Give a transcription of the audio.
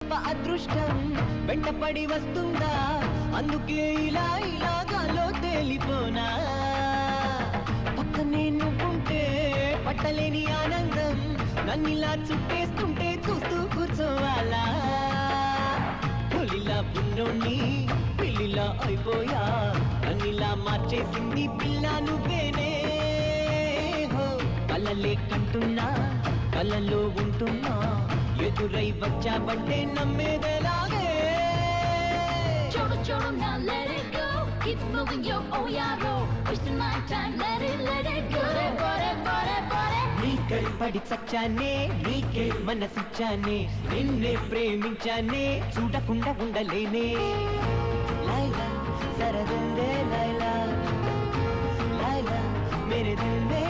అదృష్టం వెంటపడి వస్తుందా? అందుకే ఇలా ఇలాగాలో తేలిపోనా? పక్కనే నువ్వుంటే పట్టలేని ఆనందం నన్నిలా చుట్టేస్తుంటే చూస్తూ కూర్చోవాలా? పులిలా పున్నోణ్ణి పిల్లిలా అయిపోయా? నన్నిలా మార్చేసింది పిల్ల నువ్వేనే? హో కలలే కంటున్నా కలలో ఉంటున్నా? ఎదురై వచ్చావంటే నమ్మేదెలాగే Choro, choro, now let it go. Keep moving your oh yeah, roll. Wasting my time, let it, let it go. Body, body, body. నీకై పడి చచ్చానే నీకే మనసిచ్చానే నిన్నే ప్రేమించానే చూడకుండా ఉండలేనే లైలా సరదిందే లైలా లైలా మేరే దిల్ మే